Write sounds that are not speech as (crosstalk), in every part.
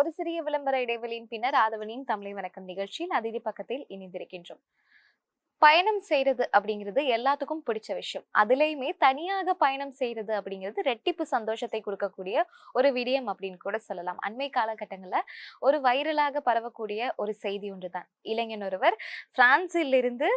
ஒரு சிறிய விளம்பர இடைவெளியின் பின்னர் ஆதவனின் தமிழை வணக்கம் நிகழ்ச்சியில் அதிதி பக்கத்தில் இணைந்திருக்கின்றோம். பயணம் செய்யறது அப்படிங்கிறது எல்லாத்துக்கும் பிடிச்ச விஷயம். அதுலேயுமே தனியாக பயணம் செய்யறது அப்படிங்கிறது ரெட்டிப்பு சந்தோஷத்தை கொடுக்கக்கூடிய ஒரு விடயம் அப்படின்னு கூட சொல்லலாம். அண்மை காலகட்டங்களில் ஒரு வைரலாக பரவக்கூடிய ஒரு செய்தி ஒன்று தான் இளைஞன் ஒருவர் பிரான்சிலிருந்து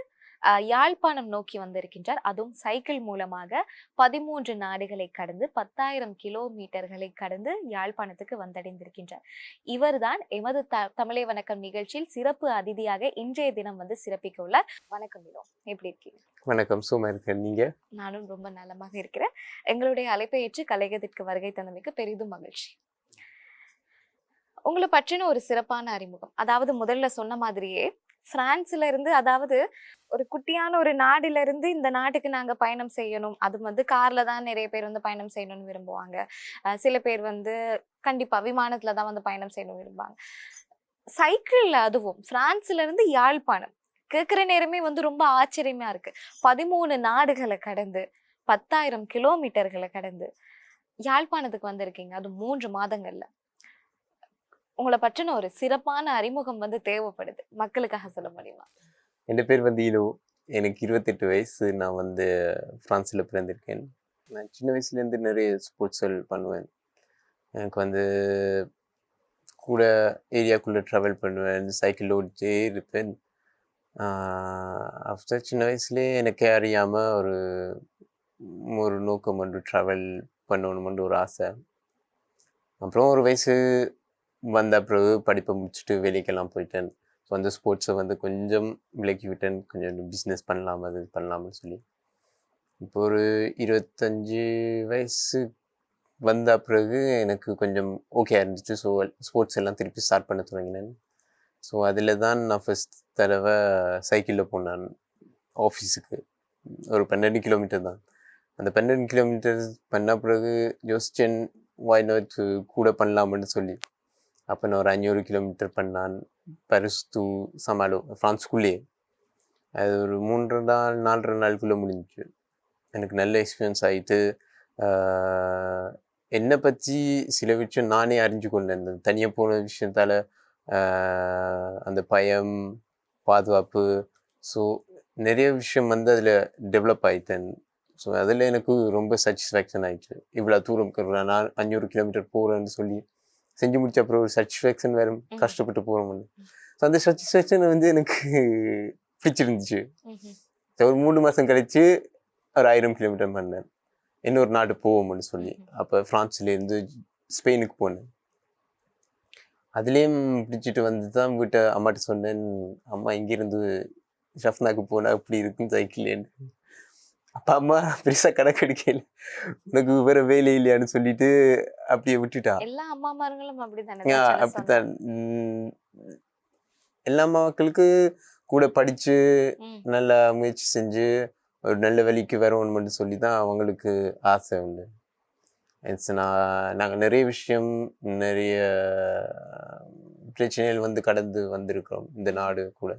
யாழ்ப்பாணம் நோக்கி வந்திருக்கின்றார். அதுவும் சைக்கிள் மூலமாக பதிமூன்று நாடுகளை கடந்து பத்தாயிரம் கிலோமீட்டர்களை கடந்து யாழ்ப்பாணத்துக்கு வந்தடைந்திருக்கின்றார். இவர்தான் எமது த தமிழை வணக்கம் நிகழ்ச்சியில் சிறப்பு அதிதியாக இன்றைய தினம் வந்து சிறப்பிக்க உள்ளார். வணக்கம் வினோ எப்படி இருக்கீங்க? வணக்கம் சும்மா இருக்கேன். நீங்க? நானும் ரொம்ப நலமாக இருக்கிறேன். எங்களுடைய அழைப்பை ஏற்று கலையகத்திற்கு வருகை தந்தமைக்கு பெரிதும் மகிழ்ச்சி. உங்களை பற்றின ஒரு சிறப்பான அறிமுகம். அதாவது முதல்ல சொன்ன மாதிரியே பிரான்ஸ்ல இருந்து அதாவது ஒரு குட்டியான ஒரு நாடுல இருந்து இந்த நாட்டுக்கு நாங்க பயணம் செய்யணும். அது வந்து கார்ல தான் நிறைய பேர் வந்து பயணம் செய்யணும்னு விரும்புவாங்க. சில பேர் வந்து கண்டிப்பா விமானத்துல தான் வந்து பயணம் செய்யணும் விரும்புவாங்க. சைக்கிள்ல அதுவும் பிரான்ஸ்ல இருந்து யாழ்ப்பாணம். கேட்குற நேரமே வந்து ரொம்ப ஆச்சரியமா இருக்கு. பதிமூணு நாடுகளை கடந்து பத்தாயிரம் கிலோமீட்டர்களை கடந்து யாழ்ப்பாணத்துக்கு வந்திருக்கீங்க. அது மூன்று மாதங்கள்ல. உங்களை பற்றின ஒரு சிறப்பான அறிமுகம் வந்து தேவைப்படுது. மக்களுக்காக சொல்ல முடியுமா? என் பேர் வந்து இலோ எனக்கு இருபத்தெட்டு வயசு. நான் வந்து ஃப்ரான்ஸில் பிறந்திருக்கேன். நான் சின்ன வயசுலேருந்து நிறைய ஸ்போர்ட்ஸ்கள் பண்ணுவேன். எனக்கு வந்து கூட ஏரியாக்குள்ளே ட்ராவல் பண்ணுவேன். சைக்கிள் ஓடிச்சே இருப்பேன். ஆஃப்டர் சின்ன வயசுலேயே எனக்கே அறியாமல் ஒரு ஒரு நோக்கம் ஒன்று ட்ராவல் பண்ணணுமென்று ஒரு ஆசை. அப்புறம் ஒரு வயசு வந்த பிறகு படிப்பை முடிச்சுட்டு வேலைக்கெல்லாம் போயிட்டேன். ஸோ அந்த ஸ்போர்ட்ஸை வந்து கொஞ்சம் விலக்கி விட்டேன். கொஞ்சம் பிஸ்னஸ் பண்ணலாம் அது பண்ணலாம்னு சொல்லி. இப்போ ஒரு இருபத்தஞ்சி வயசு வந்த பிறகு எனக்கு கொஞ்சம் ஓகே இருந்துச்சு. ஸோ ஸ்போர்ட்ஸ் எல்லாம் திருப்பி ஸ்டார்ட் பண்ண தொடங்கினேன். ஸோ அதில் தான் நான் ஃபஸ்ட் தடவை சைக்கிளில் போனேன். ஆஃபீஸுக்கு ஒரு பன்னெண்டு கிலோமீட்டர் தான். அந்த பன்னெண்டு கிலோமீட்டர் பண்ண பிறகு யோசிச்சேன் வாய் நாட் கூட பண்ணலாம்னு சொல்லி. அப்போ நான் ஒரு அஞ்சூறு கிலோமீட்டர் பண்ணான். பரிஸ்து சமாலோ ஃப்ரான்ஸ்குள்ளேயே அது ஒரு மூன்று நாள் நாலரை நாளுக்குள்ளே முடிஞ்சிச்சு. எனக்கு நல்ல எக்ஸ்பீரியன்ஸ் ஆகிட்டு என்னை பற்றி சில விஷயம் நானே அறிஞ்சு கொண்டேன். தனியாக போன விஷயத்தால் அந்த பயம் பாதுகாப்பு ஸோ நிறைய விஷயம் வந்து அதில் டெவலப் ஆகிட்டேன் ஸோ அதில் எனக்கு ரொம்ப சாட்டிஸ்ஃபேக்ஷன் ஆயிடுச்சு. இவ்வளோ தூரம் நான் அஞ்சூறு கிலோமீட்டர் போகிறேன்னு சொல்லி செஞ்சு முடிச்ச அப்புறம் ஒரு சாட்டிஸ்ஃபேக்ஷன் வேறு கஷ்டப்பட்டு போகிறோம்னு ஸோ அந்த சாட்டிஸ்ஃபேக்ஷன் வந்து எனக்கு பிடிச்சிருந்துச்சு So, ஒரு மூணு மாதம் கழிச்சு ஒரு ஆயிரம் கிலோமீட்டர் பண்ணேன். இன்னொரு நாடு போவோம்னு சொல்லி. அப்போ ஃப்ரான்ஸ்லேருந்து ஸ்பெயினுக்கு போனேன். அதுலேயும் பிடிச்சிட்டு வந்து தான் வீட்டை அம்மாட்ட சொன்னேன் அம்மா இங்கேருந்து ஷஃப்னாக்கு போனால் அப்படி இருக்கும் சைக்கிளேன்னு. அப்பா அம்மா பெருசாக கணக்கெடுக்கல உனக்கு வேற வேலை இல்லையான்னு சொல்லிட்டு அப்படியே விட்டுட்டா. எல்லா அப்படித்தானே தான் சில அப்படித்தான். உம், எல்லா மக்களுக்கு கூட படிச்சு. நல்லா முயற்சி செஞ்சு ஒரு நல்ல வேலைக்கு வரணும்னு சொல்லி தான் அவங்களுக்கு ஆசை உண்டு. It's நான் நாங்கள் நிறைய விஷயம் நிறைய பிரச்சனைகள் வந்து கடந்து வந்திருக்கிறோம் இந்த நாடு கூட.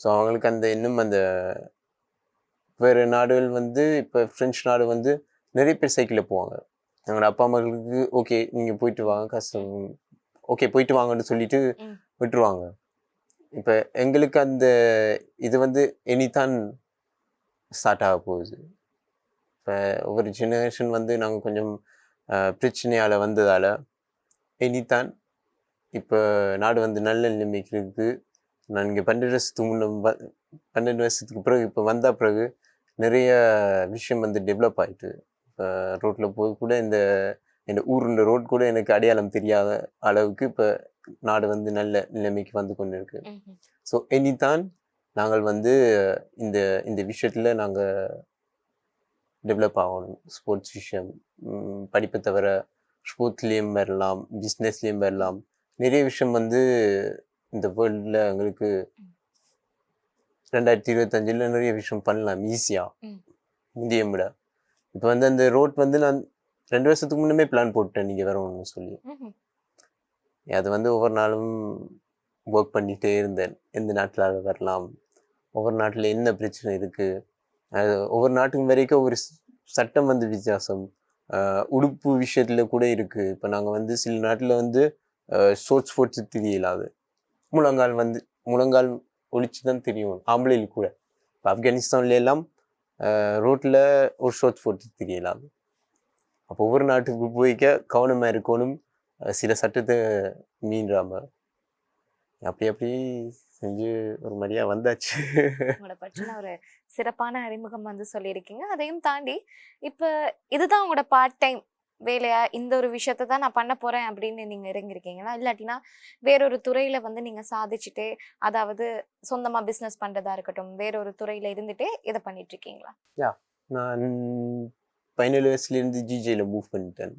ஸோ அவங்களுக்கு அந்த இன்னும் அந்த வேறு நாடுகள் வந்து இப்போ ஃப்ரெஞ்ச் நாடு வந்து நிறைய பேர் சைக்கிளில் போவாங்க. எங்களோட அப்பா அம்மாங்களுக்கு ஓகே நீங்கள் போயிட்டு வாங்க கஷ்டம் ஓகே போயிட்டு வாங்கன்னு சொல்லிட்டு. விட்டுருவாங்க. இப்போ எங்களுக்கு அந்த இது வந்து இனிதான் ஸ்டார்ட் ஆக போகுது. இப்போ ஒவ்வொரு ஜெனரேஷன் வந்து நாங்கள் கொஞ்சம் பிரச்சனையால் வந்ததால் இனிதான் இப்போ நாடு வந்து நல்ல நிலைமைக்கு இருக்குது. நான் இங்கே பன்னெண்டு வருஷத்துக்கு முன்ன பன்னெண்டு வருஷத்துக்கு பிறகு இப்போ வந்த பிறகு நிறைய விஷயம் வந்து டெவலப் இப்போ ரோட்டில் போய் கூட இந்த இந்த ஊருன்ற ரோட் கூட எனக்கு அடையாளம் தெரியாத அளவுக்கு இப்போ நாடு வந்து நல்ல நிலைமைக்கு வந்து கொண்டு இருக்கு. ஸோ எனிதான் நாங்கள் வந்து இந்த இந்த விஷயத்தில் நாங்கள் டெவலப் ஆகணும். ஸ்போர்ட்ஸ் விஷயம் படிப்பை தவிர ஸ்போர்ட்ஸ்லேயும் வரலாம் பிஸ்னஸ்லேயும் வரலாம். நிறைய விஷயம் வந்து இந்த வேர்ல்டில் எங்களுக்கு ரெண்டாயிரத்தி இருபத்தஞ்சில் நிறைய விஷயம் பண்ணலாம் ஈஸியாக ம். முந்திய விட. இப்போ வந்து அந்த ரோட் வந்து நான் ரெண்டு வருஷத்துக்கு முன்னமே பிளான் போட்டேன் நீங்கள் வரணும்னு சொல்லி. அது வந்து ஒவ்வொரு நாளும் ஒர்க் பண்ணிகிட்டே இருந்தேன். எந்த நாட்டில் வரலாம்? ஒவ்வொரு நாட்டில் என்ன பிரச்சனை இருக்குது அது ஒவ்வொரு நாட்டுக்கும் வரைக்கும் ஒரு சட்டம் வந்து வித்தியாசம். உடுப்பு விஷயத்தில் கூட இருக்குது இப்போ நாங்கள் வந்து சில நாட்டில் வந்து ஷோர்ட்ஸ் போட்டு தெரியலாது முழங்கால் வந்து முழங்கால் ஒழிச்சு தான் தெரியும். ஆம்பளையில் கூட. இப்போ ஆப்கானிஸ்தான்ல எல்லாம் ரோட்டில் ஒரு ஷோர்ட்ஸ் போட்டு தெரியலாம் அப்போ ஒவ்வொரு நாட்டுக்கு போய்க்க கவனமாக இருக்கணும். சில சட்டத்தை மீன்றாம அப்படி அப்படி செஞ்சு ஒரு மாதிரியா வந்தாச்சு. உங்களை பற்றின ஒரு சிறப்பான அறிமுகம் வந்து சொல்லியிருக்கீங்க. அதையும் தாண்டி இப்போ இதுதான் உங்களோட பார்ட் டைம் வேலையா? இந்த ஒரு விஷயத்தை தான் நான் பண்ண போறேன் அப்படின்னு நீங்க இறங்கிருக்கீங்களா இல்லாட்டினா வேறொரு துறையில வந்து நீங்க சாதிச்சுட்டு அதாவது சொந்தமா பிசினஸ் பண்றதா இருக்கட்டும் வேறொரு துறையில இருந்துட்டு இதை பண்ணிட்டு இருக்கீங்களா நான் பதினேழு வயசுலேருந்து ஜிஜேல மூவ் பண்ணிட்டேன்.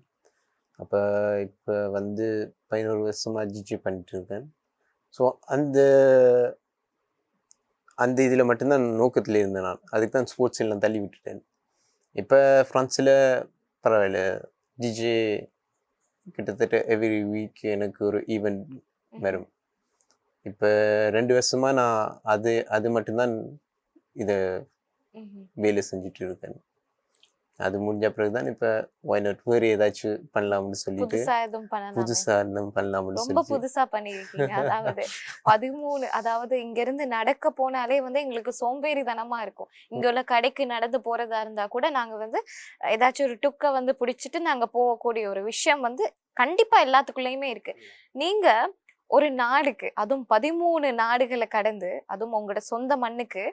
அப்போ இப்போ வந்து பதினோரு வருஷமா ஜிஜே பண்ணிட்டு இருக்கேன் ஸோ அந்த அந்த இதில் மட்டும்தான் நோக்கத்தில் இருந்தேன் நான். அதுக்கு தான் ஸ்போர்ட்ஸ் எல்லாம் தள்ளி விட்டுட்டேன். இப்போ ஃப்ரான்ஸில் பரவாயில்ல. ஜிஜே கிட்டத்தட்ட எவ்ரி வீக் எனக்கு ஒரு ஈவெண்ட் வரும். இப்போ ரெண்டு வருஷமா நான் அது அது மட்டும்தான் இதை. வேலை செஞ்சுட்டு இருக்கேன். அது முடிஞ்ச பிறகு தான் இப்போ ஒய் நாட் வேறு ஏதாச்சும் பண்ணலாம்னு சொல்லிட்டு புதுசா எதுவும் பண்ணலாம்னு ரொம்ப புதுசா பண்ணிருக்கீங்க. அதாவது பதிமூணு அதாவது இங்க இருந்து நடக்க போனாலே வந்து எங்களுக்கு சோம்பேறித்தனமா இருக்கும். இங்க உள்ள கடைக்கு நடந்து போறதா இருந்தா கூட நாங்க வந்து ஏதாச்சும் ஒரு டுக்க வந்து பிடிச்சிட்டு நாங்க போகக்கூடிய ஒரு விஷயம் வந்து கண்டிப்பா எல்லாத்துக்குள்ளயுமே இருக்கு. நீங்க ஒரு நாடுக்கு அதுவும் பதிமூணு நாடுகளை கடந்து அதுவும் உங்களோட சொந்த மண்ணுக்கு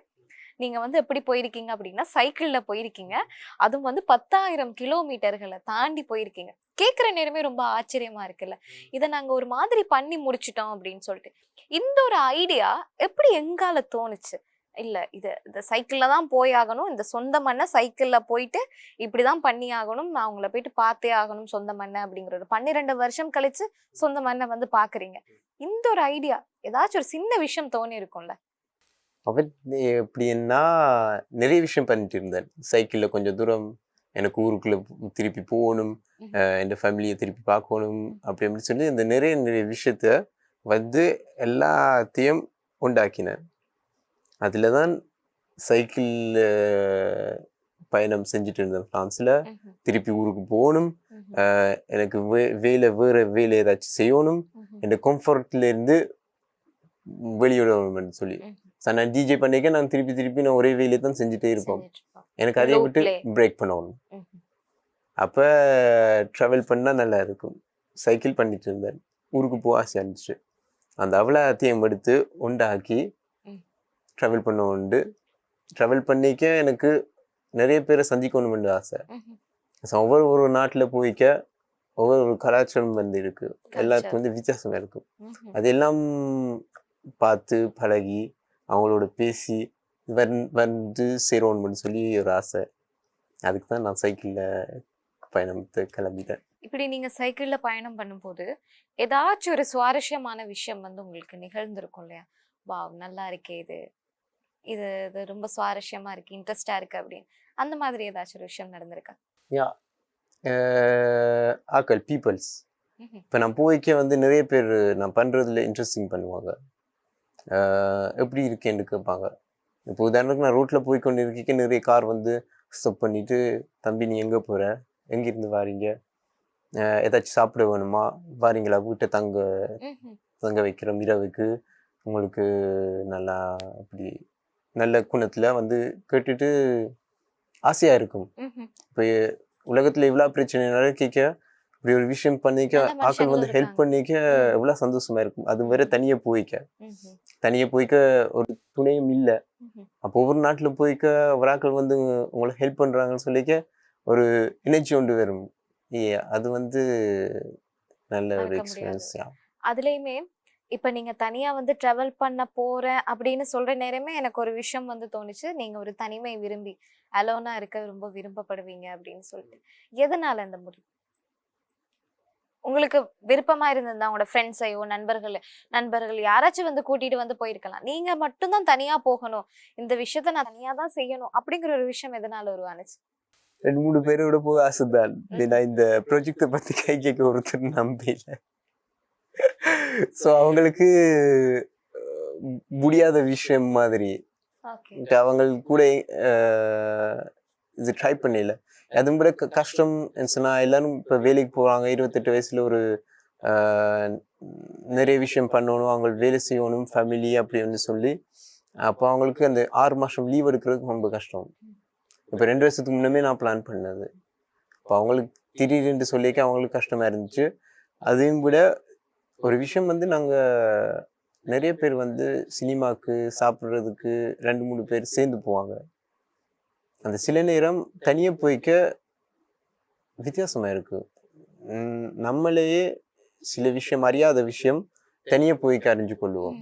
நீங்க வந்து எப்படி போயிருக்கீங்க அப்படின்னா சைக்கிள்ல போயிருக்கீங்க. அதுவும் வந்து பத்தாயிரம் கிலோமீட்டர்களை தாண்டி போயிருக்கீங்க. கேக்குற நேரமே ரொம்ப ஆச்சரியமா இருக்குல்ல. இதை நாங்க ஒரு மாதிரி பண்ணி முடிச்சிட்டோம் அப்படின்னு சொல்லிட்டு. இந்த ஒரு ஐடியா எப்படி எங்கால தோணுச்சு? இல்ல இது இந்த சைக்கிள்ல தான் போய் ஆகணும். இந்த சொந்த மண்ணை சைக்கிள்ல போயிட்டு இப்படிதான் பண்ணி ஆகணும். நான் உங்களை போயிட்டு பார்த்தே ஆகணும் சொந்த மண்ணை அப்படிங்கிறது பன்னிரெண்டு வருஷம் கழிச்சு சொந்த மண்ணை வந்து பாக்குறீங்க இந்த ஒரு ஐடியா ஏதாச்சும் ஒரு சின்ன விஷயம் தோணி இருக்கும்ல அவர் எப்படின்னா நிறைய விஷயம் பண்ணிட்டு இருந்தேன் சைக்கிளில் கொஞ்சம் தூரம் எனக்கு ஊருக்குள்ள திருப்பி போகணும் என் ஃபேமிலியை திருப்பி பார்க்கணும் அப்படி அப்படி சொல்லி இந்த நிறைய நிறைய விஷயத்த வந்து எல்லாத்தையும் உண்டாக்கினேன் அதில் தான் சைக்கிள் பயணம் செஞ்சுட்டு இருந்தேன் ஃப்ரான்ஸில். திருப்பி ஊருக்கு போகணும் எனக்கு வே வேலை வேறு வேலை ஏதாச்சும் செய்யணும் comfortல இருந்து வெளியிடணும்னு சொல்லி. So, நான் டிஜே பண்ணிக்க நான் திருப்பி திருப்பி நான் ஒரே வேலையை தான் செஞ்சுட்டே இருப்போம். எனக்கு அதை விட்டு. பிரேக் பண்ணணும். அப்போ ட்ராவல் பண்ணால் நல்லா இருக்கும். சைக்கிள் பண்ணிட்டு இருந்தேன். ஊருக்கு போக ஆசை இருந்துச்சு அந்த அவ்வளோத்தையும் எடுத்து உண்டாக்கி. ட்ராவல் பண்ண உண்டு. ட்ராவல் பண்ணிக்க எனக்கு நிறைய பேரை சந்திக்கணும்னு ஆசை. ஒவ்வொரு ஒரு நாட்டில் போய்க்க ஒவ்வொரு ஒரு கலாச்சாரம் வந்து இருக்கு. எல்லாத்துக்கும் வந்து வித்தியாசம் இருக்கும். ம்ஹும். அதெல்லாம் பார்த்து பழகி அவங்களோட பேசி வந் வந்து சேரணும்னு சொல்லி ஒரு ஆசை. அதுக்கு தான் நான் சைக்கிளில் பயணத்தை கிளம்பிட்டேன். இப்படி நீங்க சைக்கிள்ல பயணம் பண்ணும்போது ஏதாச்சும் ஒரு சுவாரஸ்யமான விஷயம் வந்து உங்களுக்கு நிகழ்ந்திருக்கும் இல்லையா? வாவ் நல்லா இருக்கே இது. இது இது ரொம்ப சுவாரஸ்யமா இருக்கு இன்ட்ரெஸ்டா இருக்கு அப்படின்னு. அந்த மாதிரி ஏதாச்சும் ஒரு விஷயம் நடந்திருக்கா? அஹ் ஆக்கள் பீப்புள்ஸ். இப்போ நான் போய்க்க வந்து நிறைய பேர் நான் பண்ணுறதுல இன்ட்ரெஸ்டிங் பண்ணுவாங்க. எப்படி இருக்கேன்னு கேட்பாங்க. இப்போ உதாரணத்துக்கு நான் ரோட்டில் போய் கொண்டு இருக்க நிறைய கார் வந்து ஸ்டாப் பண்ணிட்டு தம்பி நீ எங்கே போகிற எங்கேருந்து வாரீங்க? ஏதாச்சும் சாப்பிட வேணுமா? வாரீங்களா? வீட்டை தங்க. தங்க வைக்கிறோம். இரவுக்கு உங்களுக்கு நல்லா அப்படி நல்ல குணத்தில் வந்து கேட்டுட்டு ஆசையாக இருக்கும். இப்போ உலகத்தில் இவ்வளோ பிரச்சனை கேட்க இப்படி ஒரு விஷயம் பண்ணிக்க ஆக்கள் வந்து ஹெல்ப். பண்ணிக்க. எவ்வளோ சந்தோஷமா இருக்கும். அது வேற தனியாக போய்க்க. தனியாக போய்க்க ஒரு துணையும் இல்லை. அப்போ ஒவ்வொரு நாட்டில் போய்க்க ஒரு ஆட்கள் வந்து உங்களை ஹெல்ப் பண்ணுறாங்கன்னு சொல்லிக்க ஒரு எனர்ஜி ஒன்று வரும். அது வந்து நல்ல ஒரு எக்ஸ்பீரியன்ஸ் அதுலயுமே இப்ப நீங்க தனியா வந்து ட்ராவல் பண்ண போறேன் அப்படின்னு சொல்ற நேரமே எனக்கு ஒரு விஷயம் வந்து தோணுச்சு. நீங்க ஒரு தனிமை விரும்பி அலோனா இருக்க ரொம்ப விரும்பப்படுவீங்க அப்படின்னு சொல்லிட்டு. எதனால அந்த முடிவு? உங்களுக்கு விருப்பமா இருந்திருந்தா உங்களோட ஃப்ரெண்ட்ஸையோ நண்பர்கள் நண்பர்கள் யாராச்சும் வந்து கூட்டிட்டு வந்து போயிருக்கலாம். நீங்க மட்டும்தான் தனியா போகணும். இந்த விஷயத்த நான் தனியா தான் செய்யணும் அப்படிங்கிற ஒரு விஷயம் எதனால உருவானுச்சு? ரெண்டு மூணு பேரோட போக ஆசைதான். நான் இந்த ப்ராஜெக்டை பற்றி கை கேட்க ஒருத்தர் நம்பல ஸோ அவங்களுக்கு முடியாத விஷயம் மாதிரி. அவங்க கூட இது ட்ரை பண்ணல. அதுவும் விட க- கஷ்டம் சொன்னால் எல்லாரும் இப்போ வேலைக்கு போகிறாங்க இருபத்தெட்டு வயசுல ஒரு நிறைய விஷயம் பண்ணணும். அவங்களுக்கு வேலை செய்யணும் ஃபேமிலி அப்படின்னு சொல்லி அப்போ அவங்களுக்கு அந்த ஆறு மாதம் லீவ் எடுக்கிறதுக்கு ரொம்ப கஷ்டம். இப்போ ரெண்டு வருஷத்துக்கு முன்னமே நான் பிளான் பண்ணது. இப்போ அவங்களுக்கு திடீர்னு சொல்லிக்க அவங்களுக்கு கஷ்டமாக இருந்துச்சு. அதையும் விட ஒரு விஷயம் வந்து நாங்கள் நிறைய பேர் வந்து சினிமாவுக்கு சாப்பிட்றதுக்கு ரெண்டு மூணு பேர் சேர்ந்து போவாங்க. அந்த சில நேரம் தனியாக போய்க்க வித்தியாசமா இருக்கு. நம்மளையே சில விஷயம் அறியாத விஷயம் தனியாக போய்க்க அறிஞ்சு கொள்ளுவோம்.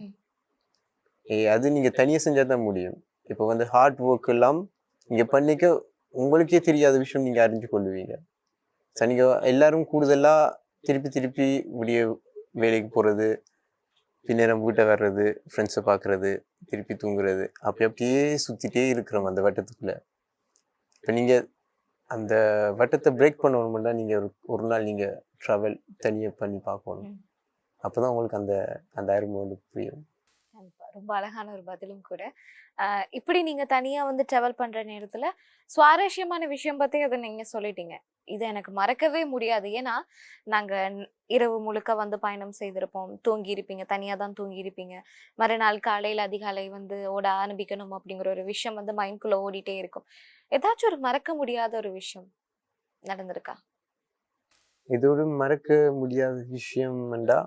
ஏ அது நீங்க தனியா செஞ்சா தான் முடியும். இப்போ வந்து ஹார்ட் ஒர்க் எல்லாம் நீங்க பண்ணிக்க உங்களுக்கே தெரியாத விஷயம் நீங்க அறிஞ்சு கொள்ளுவீங்க. நீங்க எல்லாரும் கூடுதலா திருப்பி திருப்பி விடிய வேலைக்கு போறது பின்னேரம் வீட்டை வர்றது ஃப்ரெண்ட்ஸை பார்க்கறது திருப்பி தூங்குறது அப்படி அப்படியே சுத்திட்டே இருக்கிறோம் அந்த வட்டத்துக்குள்ள. இப்போ நீங்க அந்த வட்டத்தை பிரேக் பண்ணணும்னா நீங்க ஒரு ஒரு நாள் நீங்க ட்ராவல் தனியா பண்ணி பார்க்கணும். ம். அப்பதான் உங்களுக்கு அந்த அந்த அருமை வந்து புரியும். ரொம்ப அழகான ஒரு பதிலும் கூட. இப்படி நீங்க தனியா வந்து டிராவல் பண்ற நேரத்துல சுவாரஸ்யமான விஷயம் பத்தி அதை நீங்க சொல்லிட்டீங்க. இது எனக்கு மறக்கவே முடியாது. ஏன்னா நாங்க ந- இரவு முழுக்க வந்து பயணம் செய்திருப்போம். தூங்கி இருப்பீங்க. தனியா தான் தூங்கி இருப்பீங்க. மறுநாள் காலையில அதிகாலை வந்து ஓட ஆரம்பிக்கணும் அப்படிங்கிற ஒரு விஷயம் வந்து மைண்ட்குள்ள ஓடிட்டே இருக்கும். ஏதாச்சும் ஒரு மறக்க முடியாத ஒரு விஷயம் நடந்திருக்கா? இதோட மறக்க முடியாத விஷயம் என்றா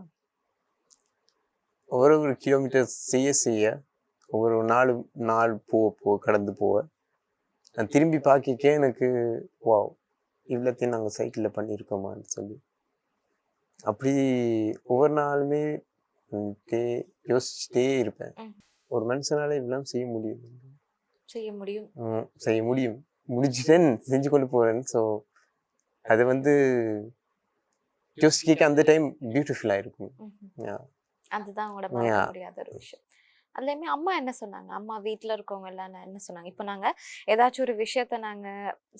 ஒரு ஒரு கிலோமீட்டர் செய்ய செய்ய ஒவ்வொரு நாலு நாள் போக போக கடந்து போக நான் திரும்பி பார்க்க எனக்கு வாவ் இவ்வளோத்தையும் நாங்கள் சைக்கிளில் பண்ணியிருக்கோமான்னு சொல்லி. அப்படி ஒவ்வொரு நாளுமே யோசிச்சுட்டே இருப்பேன். ஒரு மனுஷனால இவ்வளோ செய்ய முடியும் செய்ய முடியும். செய்ய முடியும். முடிச்சிட்டேன் செஞ்சு கொண்டு போறேன். ஸோ அது வந்து யோசிக்க அந்த டைம் பியூட்டிஃபுல்லாக இருக்கும். அதுதான் உங்களோட. முடியாத ஒரு விஷயம். அதுலயுமே அம்மா என்ன சொன்னாங்க? அம்மா வீட்ல இருக்கவங்க எல்லாம் என்ன சொன்னாங்க? இப்போ நாங்க ஏதாச்சும் ஒரு விஷயத்த நாங்க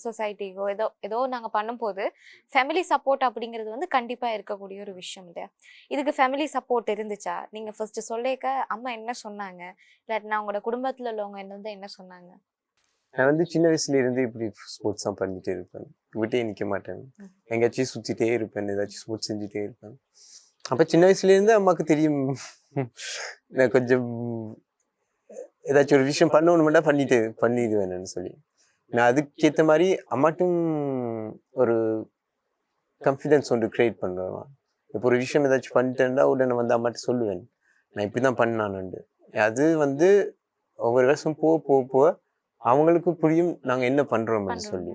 சொசைட்டிக்கோ ஏதோ ஏதோ நாங்க பண்ணும்போது ஃபேமிலி சப்போர்ட் அப்படிங்கிறது வந்து கண்டிப்பா இருக்கக்கூடிய ஒரு விஷயம் இல்லையா? இதுக்கு ஃபேமிலி சப்போர்ட் இருந்துச்சா? நீங்க ஃபர்ஸ்ட் சொல்லிக்க அம்மா என்ன சொன்னாங்க? இல்லாட்டினா உங்களோட குடும்பத்துல உள்ளவங்க என்ன வந்து என்ன சொன்னாங்க? நான் வந்து சின்ன வயசுல இருந்து இப்படி ஸ்போர்ட்ஸ் தான் பண்ணிட்டே இருப்பேன். விட்டே நிற்க மாட்டேன். எங்கேயாச்சும் சுற்றிட்டே இருப்பேன். ஏதாச்சும் ஸ்போர்ட்ஸ் செஞ்சுட்டே இருப்பேன். அப்போ சின்ன வயசுல இருந்து அம்மாவுக்கு தெரியும். நான் கொஞ்சம் ஏதாச்சும் ஒரு விஷயம் பண்ணணும்னா பண்ணிட்டு பண்ணிடுவேன்னு சொல்லி. நான் அதுக்கேற்ற மாதிரி அம்மாட்டும் ஒரு கான்ஃபிடென்ஸ் ஒன்று க்ரியேட் பண்ணுவேன். இப்போ ஒரு விஷயம் ஏதாச்சும் பண்ணிட்டேன்னா உடனே வந்து அம்மாட்ட சொல்லுவேன். நான் இப்படி தான் பண்ணானுண்டு. அது வந்து ஒவ்வொரு வருஷம் போக போக போக அவங்களுக்கு புரியும் நாங்கள் என்ன பண்ணுறோம்னு சொல்லி.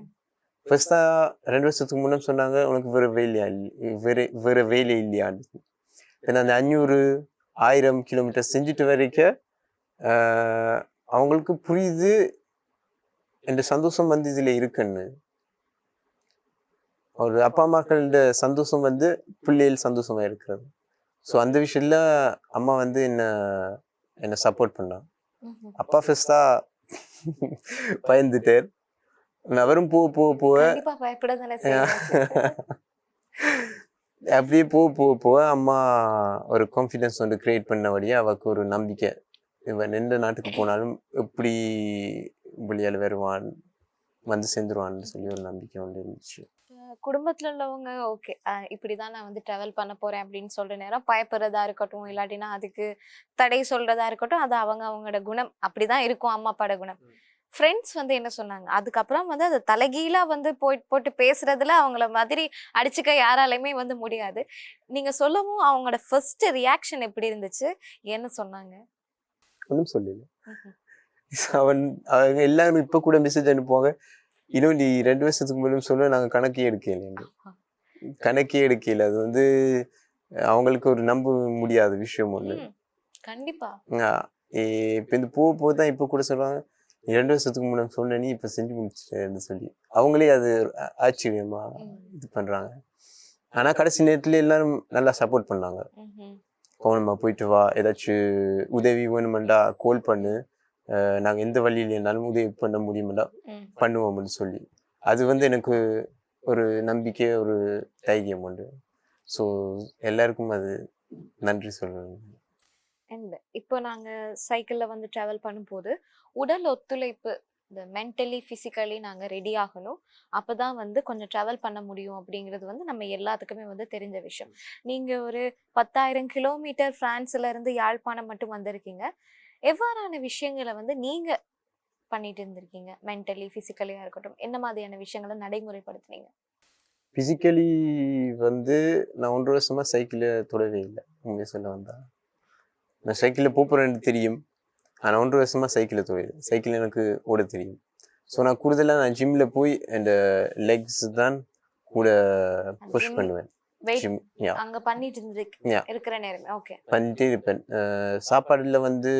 பண்றோம் ஃபர்ஸ்டா ரெண்டு வருஷத்துக்கு முன்னே சொன்னாங்க உனக்கு வேற வேலையா இல்ல- வேற வேற வேலை இல்லையான்னு. ஏன்னா அந்த அஞ்சூறு ஆயிரம் கிலோமீட்டர் செஞ்சுட்டு வரைக்கும் அவங்களுக்கு புரியுது என்ற சந்தோஷம் வந்து இதுல இருக்குன்னு. ஒரு அப்பா அம்மாக்களோட சந்தோஷம் வந்து பிள்ளைகள் சந்தோஷமா இருக்கிறது. ஸோ அந்த விஷயத்துல அம்மா வந்து என்ன என்ன சப்போர்ட் ம்ஹும். அப்பா ஃபர்ஸ்டா பயந்துட்டார். அவரும் போக போக போக கண்டிப்பா பயப்பட தானே செய்யணும் அப்படியே போக போக போக அம்மா ஒரு கான்ஃபிடன்ஸ் வந்து கிரியேட் பண்ணபடியே அவருக்கு ஒரு நம்பிக்கை. இவன் எந்த நாட்டுக்கு போனாலும் எப்படி வெளியால் வருவான் வந்து சேர்ந்துருவான்னு சொல்லி ஒரு நம்பிக்கை வந்து இருந்துச்சு. குடும்பத்துல உள்ளவங்க ஓகே இப்படிதான் நான் வந்து டிராவல் பண்ண போறேன் அப்படின்னு சொல்ற நேரம் பயப்படுறதா இருக்கட்டும் இல்லாட்டினா அதுக்கு தடை சொல்றதா இருக்கட்டும் அது அவங்க அவங்களோட குணம். அப்படிதான் இருக்கும் அம்மா அப்பாட குணம். ஃப்ரெண்ட்ஸ் வந்து என்ன சொன்னாங்க? அதுக்கப்புறம் வந்து அது தலைகீழா வந்து போயிட்டு போட்டு பேசுறதுல அவங்கள மாதிரி அடிச்சுக்க யாராலையுமே வந்து முடியாது. நீங்க சொல்லவும் அவங்களோட ஃபர்ஸ்ட் ரியாக்ஷன் எப்படி இருந்துச்சு? என்ன சொன்னாங்க. ஒன்றும் சொல்லல. (laughs) அவன் அவங்க எல்லாரும் இப்போ கூட மெசேஜ் அனுப்புவாங்க. இன்னும் நீ ரெண்டு வருஷத்துக்கு முன்னாடி சொல்ல நாங்கள் கணக்கே எடுக்கல கணக்கே எடுக்கல. அது வந்து அவங்களுக்கு ஒரு நம்ப முடியாத விஷயம் ஒன்று கண்டிப்பா. இப்போ இந்த போக போக தான் இப்போ கூட சொல்றாங்க நீ ரெண்டு வருஷத்துக்கு முன்னாடி சொன்ன நீ இப்போ செஞ்சு முடிச்சிட்டேன்னு சொல்லி. அவங்களே அது ஒரு ஆ- ஆச்சரியமா ம், இது பண்றாங்க. ஆனா கடைசி நேரத்துல எல்லாரும் நல்லா சப்போர்ட் பண்ணாங்க. ம்ஹும். கவனமா போயிட்டு வா ஏதாச்சும் உதவி வேணுமெண்டா கால் பண்ணு. அஹ் நாங்க எந்த வழியில இருந்தாலும் உதவி பண்ண முடியுமெண்டா. பண்ணுவோம்னு சொல்லி. அது வந்து எனக்கு ஒரு நம்பிக்கை ஒரு தைரியம் உண்டு. ஸோ எல்லாருக்கும் அது நன்றி சொல்லணும். அண்ட் இப்போ நாங்க சைக்கிள்ல வந்து டிராவல் பண்ணும்போது உடல் ஒத்துழைப்பு இந்த மென்டலி ஃபிசிக்கலி நாங்க ரெடி ஆகணும். அப்பதான் வந்து கொஞ்சம் ட்ராவல் பண்ண முடியும் அப்படிங்கிறது வந்து நம்ம எல்லாத்துக்குமே வந்து தெரிஞ்ச விஷயம். நீங்க ஒரு பத்தாயிரம் கிலோமீட்டர் பிரான்ஸ்ல இருந்து யாழ்ப்பாணம் மட்டும் வந்திருக்கீங்க. எவ்வாறான விஷயங்களை வந்து நீங்க பண்ணிட்டு இருந்திருக்கீங்க? மென்டலி பிசிக்கலியா இருக்கட்டும் என்ன மாதிரியான விஷயங்களை நடைமுறைப்படுத்துனீங்க? ஃபிசிக்கலி வந்து நான் ஒன்றரை வருஷமா சைக்கிளை தொடவே இல்லை உண்மையை சொல்ல வந்தா. நான் சைக்கிளில் போகிறேன்னு தெரியும். ஆனால் ஒன்றரை வருஷமா சைக்கிளை தொழில் சைக்கிள் எனக்கு ஓட தெரியும். ஸோ நான் கூடுதலாக நான் ஜிம்மில் போய் அந்த லெக்ஸ் தான் கூட புஷ் பண்ணுவேன். ஜிம் யா அங்க பண்ணிட்டு. இருக்கிற நேரமே ஓகே பண்ணிட்டே இருப்பேன். அஹ் சாப்பாடுல வந்து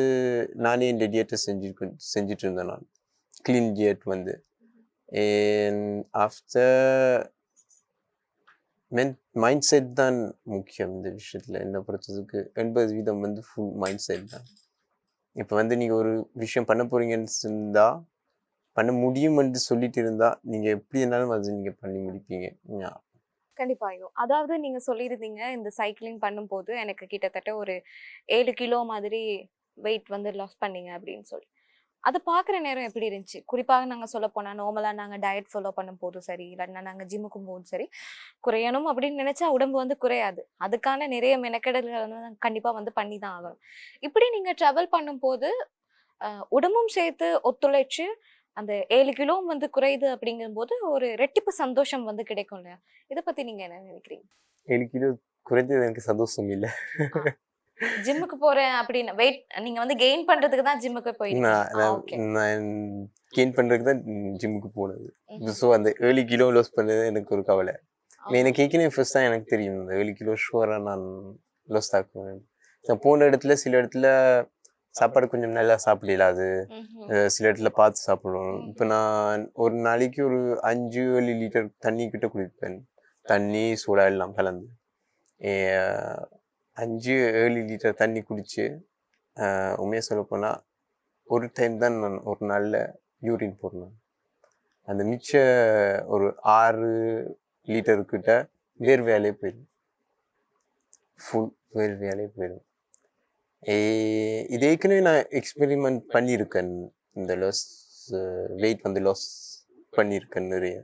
நானே இந்த டியேட்டை செஞ்சு செஞ்சுட்டு இருந்தேன் நான். க்ளீன் டியேட் வந்து. ஆஃப்டர் மென் மைண்ட் செட் தான் முக்கியம் இந்த விஷயத்தில் என்ன பொறுத்ததுக்கு எண்பது வீதம் வந்து ஃபுல் மைண்ட் செட் தான். இப்போ வந்து நீங்கள் ஒரு விஷயம் பண்ண போகிறீங்கன்னு இருந்தால் பண்ண முடியும்னு சொல்லிட்டு இருந்தா நீங்கள் எப்படி இருந்தாலும் அது நீங்கள் பண்ணி முடிப்பீங்க. கண்டிப்பாக கண்டிப்பாயும் அதாவது நீங்க சொல்லியிருந்தீங்க இந்த சைக்கிளிங் பண்ணும்போது எனக்கு கிட்டத்தட்ட ஒரு ஏழு கிலோ மாதிரி வெயிட் வந்து லாஸ் பண்ணீங்க அப்படின்னு சொல்லி. அதை பார்க்குற நேரம் எப்படி இருந்துச்சு? குறிப்பாக நாங்கள் சொல்ல போனால் நார்மலாக நாங்கள் டயட் ஃபாலோ பண்ணும் போதும் சரி இல்லைன்னா நாங்கள் ஜிம்முக்கும் போதும் சரி குறையணும் அப்படின்னு நினைச்சா உடம்பு வந்து குறையாது. அதுக்கான நிறைய மெனக்கெடல்கள் வந்து நாங்க கண்டிப்பா வந்து பண்ணி தான் ஆகணும். இப்படி நீங்க ட்ராவல் பண்ணும்போது உடம்பும் சேர்த்து ஒத்துழைச்சு அந்த ஏழு கிலோ வந்து குறையுது அப்படிங்கும்போது ஒரு ரெட்டிப்பு சந்தோஷம் வந்து கிடைக்கும் இல்லையா? இதை பத்தி நீங்க என்ன நினைக்கிறீங்க? ஏழு கிலோ குறைந்தது எனக்கு சந்தோஷம் இல்லை. ஜிம்முக்கு போறேன் அப்படின்னு. வெயிட் நீங்க வந்து கெயின் பண்றதுக்கு தான் ஜிம்முக்கு போயிருக்கீங்க நான் கெயின் பண்ணுறதுக்கு தான் ஜிம்முக்கு போனது. ஸோ அந்த ஏழு கிலோ லாஸ் பண்ணது எனக்கு ஒரு கவலை. எனக்கு ஏற்கனவே ஃபர்ஸ்ட் தான் எனக்கு தெரியும். இந்த ஏழு கிலோ ஷுவராக நான் லாஸ் ஆக்குவேன் நான் போன இடத்துல சில இடத்துல சாப்பாடு கொஞ்சம் நல்லா சாப்பிடல அது. சில இடத்துல பார்த்து சாப்பிடணும் இப்போ நான் ஒரு நாளைக்கு ஒரு அஞ்சு ஏழு லிட்டர் தண்ணி கிட்ட குடிப்பேன். தண்ணி சூடா எல்லாம் கலந்து. அஞ்சு ஏழு லிட்டர் தண்ணி குடித்து உண்மையாக சொல்லப்போனால் ஒரு டைம் தான் நான் ஒரு நாளில் யூரின் போடணும். அந்த மிச்ச ஒரு ஆறு லிட்டருக்கிட்ட வேர்வையாலே போயிடும். ஃபுல் வேர்வையாலே போயிடும். ஏ இது ஏற்கனவே நான் எக்ஸ்பெரிமெண்ட் பண்ணியிருக்கேன். இந்த லாஸ் வெயிட் வந்து லாஸ் பண்ணியிருக்கேன் நிறைய.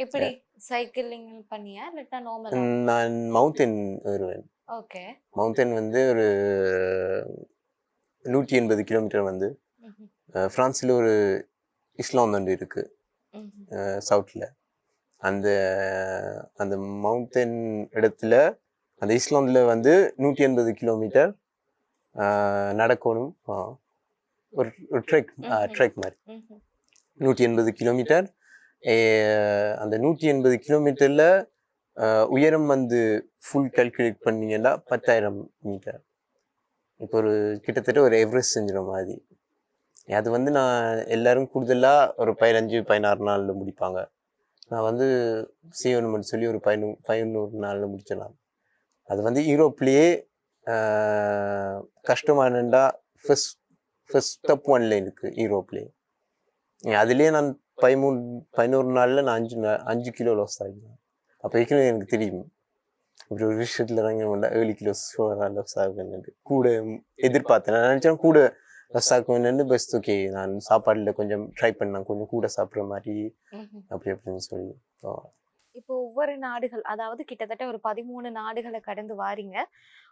எப்படி சைக்கிளிங் பண்ணியா? இல்லாட்டா நார்மலா நான் மவுண்டன் ஏறுவேன் ஓகே. மவுண்டன் வந்து ஒரு நூற்றி எண்பது கிலோமீட்டர் வந்து அஹ், பிரான்ஸ்ல ஒரு இஸ்லாம் வந்து இருக்கு. சவுத்தில் அந்த அந்த மவுண்டன் இடத்துல அந்த இஸ்லாமில் வந்து நூற்றி எண்பது கிலோமீட்டர் நடக்கணும். ஒரு ட்ரெக். ட்ரெக் மாதிரி. நூற்றி எண்பது கிலோமீட்டர் அந்த நூற்றி எண்பது கிலோமீட்டரில் உயரம் வந்து ஃபுல் கல்குலேட் பண்ணீங்கன்னா பத்தாயிரம் மீட்டர். இப்போ ஒரு கிட்டத்தட்ட ஒரு எவரெஸ்ட் செஞ்சுற மாதிரி. அது வந்து நான் எல்லோரும் கூடுதலாக ஒரு பதினஞ்சு பதினாறு நாளில் முடிப்பாங்க. நான் வந்து செய்யணும்னு சொல்லி ஒரு பதினூ பதினோரு நாளில் முடிச்சிடலாம். அது வந்து யூரோப்லேயே கஷ்டமானண்டா ஃபஸ்ட் ஃபஸ்ட் ஸ்டெப் ஒன்ல இருக்குது யூரோப்லேயே அதுலேயே நான் பதிமூணு பதினோரு நாளில் நான் அஞ்சு நா- அஞ்சு கிலோ லாஸ் ஆகினேன் அப்போ ஏற்கனவே எனக்கு தெரியும். இப்படி ஒரு விஷயத்தில் இறங்க வேண்டாம் ஏழு கிலோ லாஸ் ஆகுன்னு கூட எதிர்பார்த்தேன். நான் நினச்சேன் கூட லாஸ் ஆகுன்னு பெஸ்ட் ஓகே நான் சாப்பாடில் கொஞ்சம் ட்ரை பண்ணேன். கொஞ்சம் கூட சாப்பிட்ற மாதிரி அப்படி அப்படின்னு சொல்லி. இப்போ ஒவ்வொரு நாடுகள் அதாவது கிட்டத்தட்ட ஒரு பதிமூணு நாடுகளை கடந்து வாரீங்க.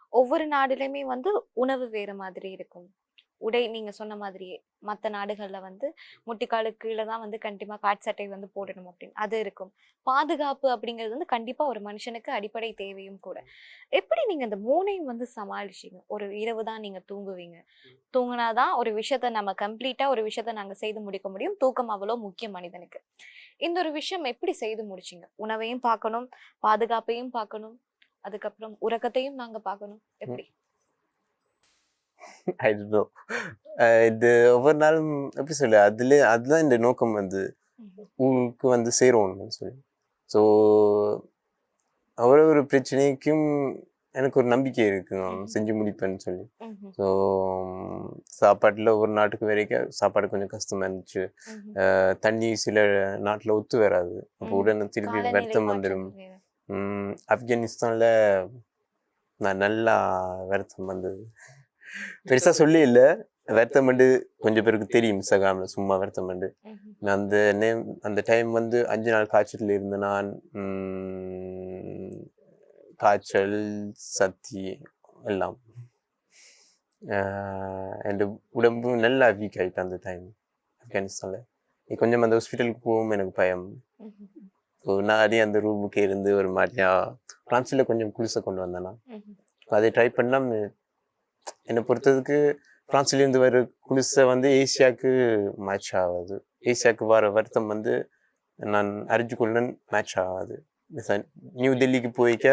ஒவ்வொரு நாடுலயுமே வந்து உணவு வேற மாதிரி இருக்கும். உடை நீங்க சொன்ன மாதிரியே மத்த நாடுகள்ல வந்து முட்டிக்காலுக்கு கீழே தான் வந்து கண்டிப்பா காட் சட்டை வந்து போடணும் அப்படின்னு அது இருக்கும். பாதுகாப்பு அப்படிங்கிறது வந்து கண்டிப்பா ஒரு மனுஷனுக்கு அடிப்படை தேவையும் கூட. எப்படி நீங்க இந்த மூணையும் வந்து சமாளிச்சீங்க? ஒரு இரவு தான் நீங்க தூங்குவீங்க. தூங்குனாதான் ஒரு விஷயத்த நம்ம கம்ப்ளீட்டா ஒரு விஷயத்த நாங்க செய்து முடிக்க முடியும். தூக்கம் அவ்வளோ முக்கியம் மனிதனுக்கு. இந்த ஒரு விஷயம் எப்படி செய்து முடிச்சீங்க? உணவையும் பார்க்கணும் பாதுகாப்பையும் பார்க்கணும் அதுக்கப்புறம் உறக்கத்தையும் நாங்க பார்க்கணும். எப்படி? (laughs) இது ஒவ்வொரு நாளும் எப்படி சொல்ல அதுல அதுதான் இந்த நோக்கம் வந்து. ஊருக்கு வந்து சேருவோம்னு சொல்லி. ஸோ ஒரு ஒரு பிரச்சனைக்கும் எனக்கு ஒரு நம்பிக்கை இருக்கு. நான். செஞ்சு முடிப்பேன்னு சொல்லி. ஸோ சாப்பாட்டில் ஒவ்வொரு நாட்டுக்கு வரைக்கும் சாப்பாடு கொஞ்சம் கஷ்டமா இருந்துச்சு. தண்ணி சில நாட்டில் ஒத்து வராது. அப்போ. உடனே திருப்பி வருத்தம் வந்துடும் ஆப்கானிஸ்தான்ல நான் நல்லா வருத்தம் வந்தது. பெருசா சொல்லி இல்ல வருத்தம் வந்து கொஞ்சம் பேருக்கு தெரியும் இன்ஸ்டாகிராம்ல சும்மா வருத்தம் வந்து. நான் அந்த நேம் அந்த டைம் வந்து அஞ்சு நாள் காய்ச்சல் இருந்த நான் காய்ச்சல் சத்தி எல்லாம். என் உடம்பு நல்லா வீக் ஆயிட்டு அந்த டைம் ஆப்கானிஸ்தான்ல. கொஞ்சம் அந்த ஹாஸ்பிட்டலுக்கு போகவும் எனக்கு பயம். இப்போ நான் அதே அந்த ரூமுக்கு இருந்து ஒரு மாதிரியா பிரான்ஸ்ல கொஞ்சம் குளிசை கொண்டு வந்தேன்னா. அதை ட்ரை பண்ணா என்னை பொறுத்ததுக்கு பிரான்ஸ்லேருந்து வர குளிசை வந்து ஏசியாவுக்கு மேட்ச் ஆகாது. ஏசியாவுக்கு வர வருத்தம் வந்து நான் அறிஞ்சுக்கொள்ளன் மேட்ச் ஆகாது. நியூ டெல்லிக்கு போய்க்க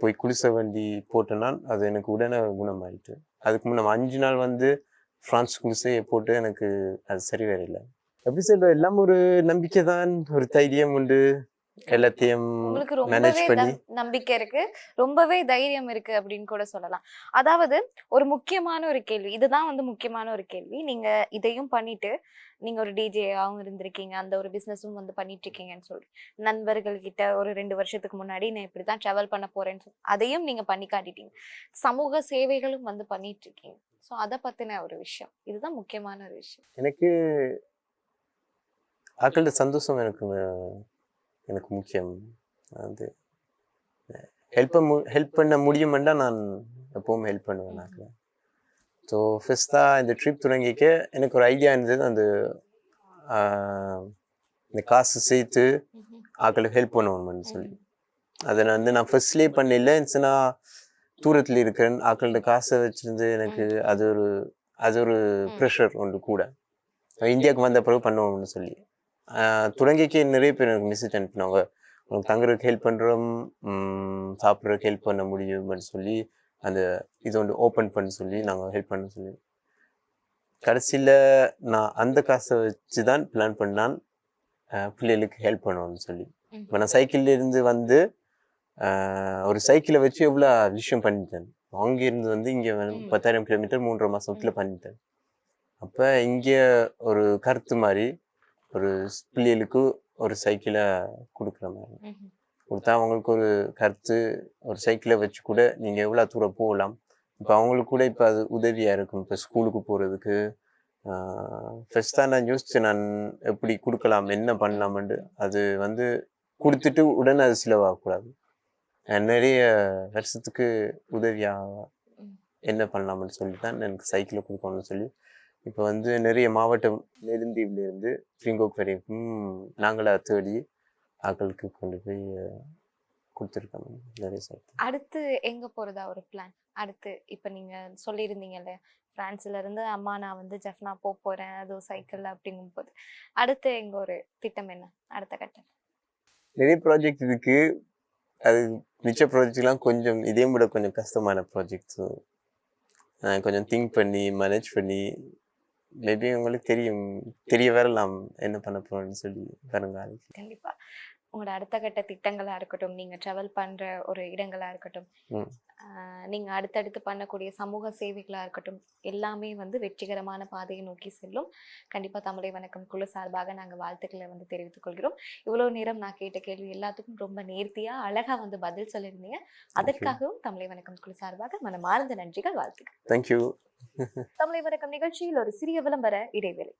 போய் குளிசை வண்டி போட்டேன்னா அது எனக்கு உடனே குணமாயிட்டு. அதுக்கு முன்ன அஞ்சு நாள் வந்து ஃப்ரான்ஸ் குளிசையை போட்டு எனக்கு அது சரி வேற இல்லை. எப்படி சொல்ற எல்லாம் ஒரு நம்பிக்கை தான் ஒரு தைரியம் உண்டு. எல்லாத்தையும் உங்களுக்கு மேனேஜ் ரொம்பவே பண்ணி நம்- நம்பிக்கை இருக்கு. ரொம்பவே தைரியம் இருக்கு அப்படின்னு கூட சொல்லலாம். அதாவது ஒரு முக்கியமான ஒரு கேள்வி இதுதான் வந்து முக்கியமான ஒரு கேள்வி. நீங்க இதையும் பண்ணிட்டு நீங்க ஒரு டிஜேயாவும் இருந்திருக்கீங்க அந்த ஒரு பிசினஸும் வந்து பண்ணிட்டு இருக்கீங்கன்னு சொல்லி. நண்பர்கள் கிட்ட ஒரு ரெண்டு வருஷத்துக்கு முன்னாடி நான் இப்படிதான் டிராவல் பண்ண போறேன்னு சொல்லி அதையும் நீங்க பண்ணி காட்டிட்டீங்க. சமூக சேவைகளும் வந்து பண்ணிட்டு இருக்கீங்க ஸோ அதை பத்தின ஒரு விஷயம். இதுதான் முக்கியமான ஒரு விஷயம். எனக்கு ஆக்களோட சந்தோஷம் எனக்கு எனக்கு முக்கியம். அது ஹெல்ப் ஹெல்ப் பண்ண முடியுமெண்டா நான் எப்பவும் ஹெல்ப் பண்ணுவேன் ஆக்களை ஸோ ஃபஸ்ட்டாக இந்த ட்ரிப் தொடங்கிக்க எனக்கு ஒரு ஐடியா இருந்தது. அந்த இந்த காசு சேர்த்து ஆக்களுக்கு ஹெல்ப் பண்ணுவோம்னு சொல்லி. அதை நான் வந்து நான் ஃபர்ஸ்ட்லேயே பண்ணல இருந்துச்சுன்னா தூரத்தில் இருக்கிறேன். ஆக்களோட காசை வச்சிருந்து எனக்கு அது ஒரு அது ஒரு ப்ரெஷர் ஒன்று கூட. இந்தியாவுக்கு வந்த பிறகு பண்ணுவோம்னு சொல்லி. ஆஹ் தொடங்கிக்கு நிறைய பேர் எனக்கு மெசேஜ் அனுப்பினாங்க. உனக்கு தங்குறதுக்கு ஹெல்ப் பண்ணுறோம் சாப்பிட்றதுக்கு ஹெல்ப் பண்ண முடியும்னு சொல்லி அந்த இது ஒன்று ஓப்பன் பண்ண சொல்லி நாங்கள் ஹெல்ப் பண்ண சொல்லி. கடைசியில் நான் அந்த காசை வச்சு தான் பிளான் பண்ணான் பிள்ளைகளுக்கு ஹெல்ப் பண்ணணும்னு சொல்லி. இப்போ நான் சைக்கிள்ல இருந்து வந்து ஒரு சைக்கிளை வச்சு எவ்வளோ விஷயம் பண்ணிட்டேன். அங்கே இருந்து வந்து இங்கே. பத்தாயிரம் கிலோமீட்டர் மூன்றரை மாசத்துல பண்ணிட்டேன். அப்போ இங்கே ஒரு கருத்து மாதிரி ஒரு பிள்ளைகளுக்கு ஒரு சைக்கிளை கொடுக்குற மாதிரி. கொடுத்தா அவங்களுக்கு ஒரு கருத்து ஒரு சைக்கிளை வச்சு கூட நீங்கள் எவ்வளோ தூரம் போகலாம். இப்போ அவங்களுக்கு கூட இப்போ அது உதவியாக இருக்கும். இப்போ ஸ்கூலுக்கு போகிறதுக்கு ஃபர்ஸ்ட்டாக நான் யோசிச்சேன் நான் எப்படி கொடுக்கலாம் என்ன பண்ணலாம்னு அது வந்து கொடுத்துட்டு உடனே அது செலவாகக்கூடாது. நிறைய வருஷத்துக்கு உதவியாக. என்ன பண்ணலாம்னு சொல்லி தான் எனக்கு சைக்கிளை கொடுக்கணும்னு சொல்லி இப்போ வந்து நிறைய மாவட்டம் நெடுந்தீவுலேருந்து ஃப்ரீங்கோக் வரைக்கும் நாங்களா தேடி ஆட்களுக்கு கொண்டு போய் கொடுத்துருக்கோம். நிறைய சைக்கிள் அடுத்து எங்க போறதா ஒரு பிளான் அடுத்து இப்ப நீங்க சொல்லியிருந்தீங்கல்ல பிரான்ஸ்ல இருந்து அம்மா நான் வந்து ஜெஃப்னா போக போறேன் அது சைக்கிள் அப்படிங்கும் போது அடுத்து எங்க ஒரு திட்டம் என்ன? அடுத்த கட்டம். நிறைய ப்ராஜெக்ட் இருக்கு. அது மிச்ச ப்ராஜெக்ட்லாம் கொஞ்சம் இதே விட கொஞ்சம் கஷ்டமான ப்ராஜெக்ட்ஸ் கொஞ்சம் திங்க் பண்ணி மேனேஜ் பண்ணி மேபி உங்களுக்கு தெரியும் தெரிய வரலாம் என்ன பண்ண போறோம்னு சொல்லி பாருங்க கண்டிப்பா. உங்களோட அடுத்த கட்ட திட்டங்களா இருக்கட்டும் நீங்க டிராவல் பண்ற ஒரு இடங்களா இருக்கட்டும் நீங்க அடுத்தடுத்து பண்ணக்கூடிய சமூக சேவைகளா இருக்கட்டும் எல்லாமே வந்து வெற்றிகரமான பாதையை நோக்கி செல்லும். கண்டிப்பா தமிழை வணக்கம் குழு சார்பாக நாங்க வாழ்த்துக்களை வந்து தெரிவித்துக் கொள்கிறோம். இவ்வளவு நேரம் நான் கேட்ட கேள்வி எல்லாத்துக்கும் ரொம்ப நேர்த்தியா அழகா வந்து பதில் சொல்லியிருந்தீங்க. அதற்காகவும் தமிழை வணக்கம் குழு சார்பாக மனமார்ந்த நன்றிகள் வாழ்த்துக்கள். தேங்க்யூ தமிழை வணக்கம் நிகழ்ச்சியில் ஒரு சிறிய விளம்பர இடைவேளை.